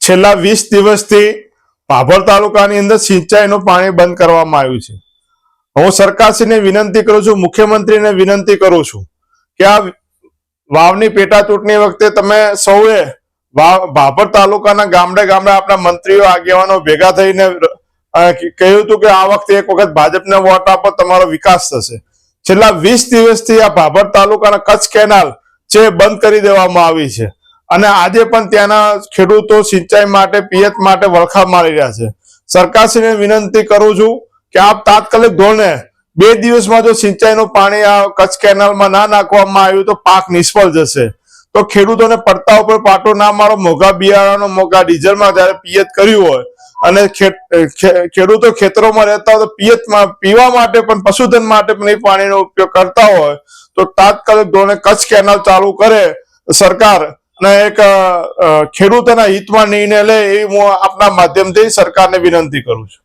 છેલ્લા વીસ દિવસથી ભાભર તાલુકાની અંદર સિંચાઈનું પાણી બંધ કરવામાં આવ્યું છે. હું સરકારશ્રીને વિનંતી કરું છું, મુખ્યમંત્રીને વિનંતી કરું છું કે આ વાવની પેટા ચૂંટણી વખતે તમે સૌએ ભાભર તાલુકાના ગામડે ગામડે આપણા મંત્રીઓ, આગેવાનો ભેગા થઈને કહ્યું હતું કે આ વખતે એક વખત ભાજપને વોટ આપો, તમારો વિકાસ થશે. છેલ્લા વીસ દિવસથી આ ભાભર તાલુકાના કચ્છ કેનાલ છે બંધ કરી દેવામાં આવી છે. અને આજે પણ ત્યાંના ખેડૂતો સિંચાઈ માટે, પિયત માટે વળખા મારી રહ્યા છે. સરકારશ્રીને વિનંતી કરું છું કે આપ તાત્કાલિક ધોરણે બે દિવસમાં જો સિંચાઈનું પાણી આ કચ્છ કેનાલમાં ના નાખવામાં આવ્યું તો પાક નિષ્ફળ જશે. તો ખેડૂતોને પડતા ઉપર પાટો ના મારો, મોંઘા બિયારણો મોંઘા ડીઝલમાં જ્યારે પિયત કર્યું હોય અને ખેડૂતો ખેતરોમાં રહેતા હોય તો પિયતમાં, પીવા માટે પણ, પશુધન માટે પણ એ પાણીનો ઉપયોગ કરતા હોય તો તાત્કાલિક ધોરણે કચ્છ કેનાલ ચાલુ કરે સરકાર. અને એક ખેડૂતોના હિતમાં નિર્ણય લે એ હું આપના માધ્યમથી સરકારને વિનંતી કરું છું.